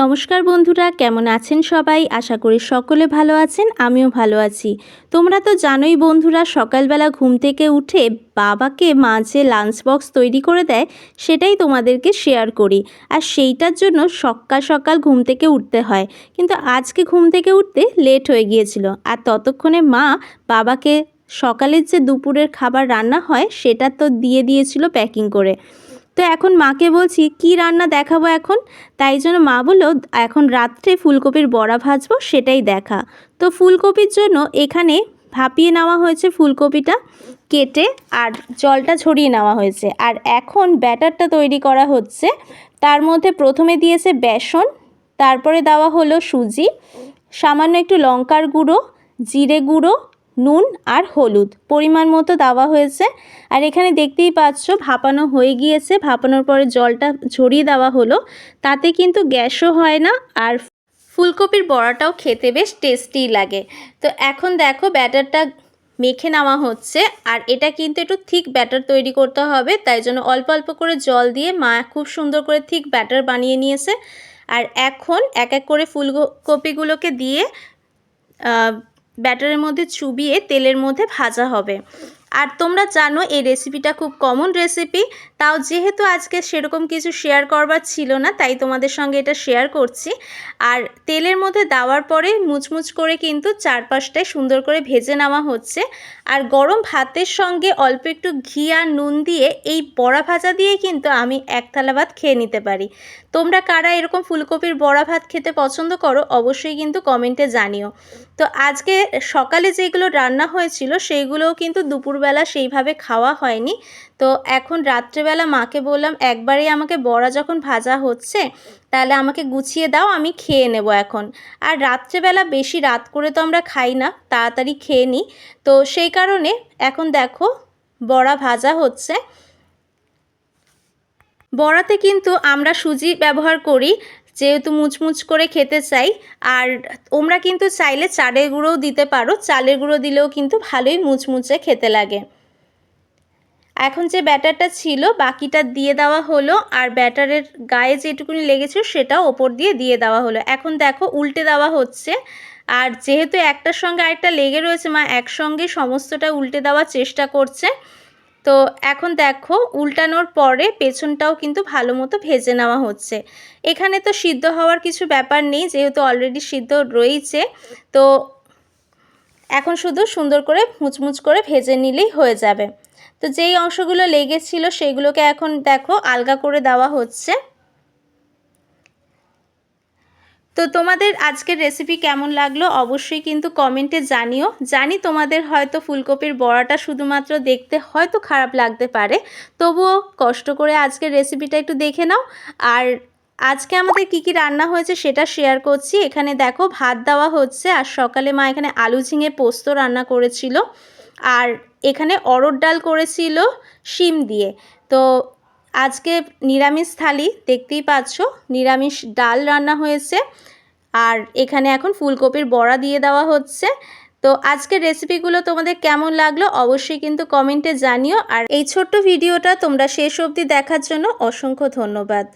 নমস্কার বন্ধুরা, কেমন আছেন সবাই? আশা করি সকলে ভালো আছেন, আমিও ভালো আছি। তোমরা তো জানোই বন্ধুরা, সকালবেলা ঘুম থেকে উঠে বাবাকে মাঝে লাঞ্চ বক্স তৈরি করে দেয়, সেটাই তোমাদেরকে শেয়ার করি। আর সেইটার জন্য সকাল সকাল ঘুম থেকে উঠতে হয়। কিন্তু আজকে ঘুম থেকে উঠতে লেট হয়ে গিয়েছিল। আর ততক্ষণে মা বাবাকে সকালের যে দুপুরের খাবার রান্না হয়, সেটা তো দিয়ে দিয়েছিল প্যাকিং করে। তো এখন মাকে বলছি, কি রান্না দেখাবো এখন? তাই জন্য মা বলল, এখন রাত্রে ফুলকপির বড়া ভাজবো, সেটাই দেখা। তো ফুলকপির জন্য এখানে ভাপিয়ে নেওয়া হয়েছে ফুলকপিটা, কেটে আর জলটা ছড়িয়ে নেওয়া হয়েছে। আর এখন ব্যাটারটা তৈরি করা হচ্ছে, তার মধ্যে প্রথমে দিয়েছে বেসন, তারপরে দেওয়া হলো সুজি, সামান্য একটু লঙ্কার গুঁড়ো, জিরে গুঁড়ো নুন আর হলুদ। পরিমাণ মতো দেওয়া হয়েছে। আর এখানে দেখতেই পাচ্ছ, ভাপানো হয়ে গিয়েছে। ভাপানোর পরে জলটা ঝরিয়ে দেওয়া হলো। তাতে কিন্তু গ্যাসও হয় না আর ফুলকপির বড়াটাও খেতে বেশ টেস্টি লাগে। তো এখন দেখো, ব্যাটারটা মেখে নেওয়া হচ্ছে। আর এটা কিন্তু একটু থিক ব্যাটার তৈরি করতে হবে। তাই জন্য অল্প অল্প করে জল দিয়ে মা খুব সুন্দর করে থিক ব্যাটার বানিয়ে নিয়েছে। আর এখন এক এক করে ফুলকপিগুলোকে দিয়ে ব্যাটারের মধ্যে চুবিয়ে তেলের মধ্যে ভাজা হবে। আর তোমরা জানো এই রেসিপিটা খুব কমন রেসিপি তাও যেহেতু আজকে সেরকম কিছু শেয়ার করবার ছিল না, তাই তোমাদের সঙ্গে এটা শেয়ার করছি। আর তেলের মধ্যে দেওয়ার পরে মুচমুচ করে কিন্তু চারপাশটায় সুন্দর করে ভেজে নেওয়া হচ্ছে। আর গরম ভাতের সঙ্গে অল্প একটু ঘি আর নুন দিয়ে এই বড়া ভাজা দিয়ে কিন্তু আমি এক থালা ভাত খেয়ে নিতে পারি। তোমরা কারা এরকম ফুলকপির বড়া ভাত খেতে পছন্দ করো, অবশ্যই কিন্তু কমেন্টে জানিও। তো আজকে সকালে যেগুলো রান্না হয়েছিল, সেইগুলোও কিন্তু দুপুরবেলা সেইভাবে খাওয়া হয়নি। তো এখন রাত্রেবেলা মাকে বললাম, একবারেই আমাকে বড়া যখন ভাজা হচ্ছে, তাহলে আমাকে গুছিয়ে দাও, আমি খেয়ে নেব এখন। আর রাত্রেবেলা বেশি রাত করে তো আমরা খাই না, তাড়াতাড়ি খেয়ে নিই। তো সেই কারণে এখন দেখো, বড়া ভাজা হচ্ছে। বড়াতে কিন্তু আমরা সুজি ব্যবহার করি, যেহেতু মুচমুচ করে খেতে চাই। আর তোমরা কিন্তু চাইলে চালের গুঁড়োও দিতে পারো, চালের গুঁড়ো দিলেও কিন্তু ভালোই মুচমুচে খেতে লাগে। এখন যে ব্যাটারটা ছিল, বাকিটা দিয়ে দেওয়া হলো, আর ব্যাটারের গায়ে যেটুকুনি লেগেছিল সেটা ওপর দিয়ে দিয়ে দেওয়া হলো। এখন দেখো উল্টে দেওয়া হচ্ছে। আর যেহেতু একটার সঙ্গে আরেকটা লেগে রয়েছে, মা একসঙ্গে সমস্তটা উল্টে দেওয়ার চেষ্টা করছে। তো এখন দেখো উল্টানোর পরে পেছনটাও কিন্তু ভালো মতো ভেজে নেওয়া হচ্ছে। এখানে তো সিদ্ধ হওয়ার কিছু ব্যাপার নেই, যেহেতু অলরেডি সিদ্ধ রয়েছে। তো এখন শুধু সুন্দর করে মুচমুচ করে ভেজে নিলেই হয়ে যাবে। তো যেই অংশগুলো লেগেছিল সেগুলোকে এখন দেখো আলগা করে দেওয়া হচ্ছে। তো তোমাদের আজকের রেসিপি কেমন লাগল অবশ্যই কিন্তু কমেন্টে জানিও। জানি তোমাদের হয়তো ফুলকপির বড়াটা শুধুমাত্র দেখতে হয়তো খারাপ লাগতে পারে, তবুও কষ্ট করে আজকের রেসিপিটা একটু দেখে নাও। আর আজকে আমাদের কি কি রান্না হয়েছে সেটা শেয়ার করছি। এখানে দেখো ভাত দেওয়া হচ্ছে আর সকালে মা এখানে আলু ঝিঙে পোস্ত রান্না করেছিল। আর এখানে অরড় ডাল করেছিল, শিম দিয়ে। তো আজকে নিরামিষ থালি, দেখতেই পাচ্ছ, নিরামিষ ডাল রান্না হয়েছে। আর এখানে এখন ফুলকপির বড়া দিয়ে দেওয়া হচ্ছে। তো আজকের রেসিপিগুলো তোমাদের কেমন লাগল অবশ্যই কিন্তু কমেন্টে জানিও। আর এই ছোট্ট ভিডিওটা তোমরা শেষ অবধি দেখার জন্য অসংখ্য ধন্যবাদ।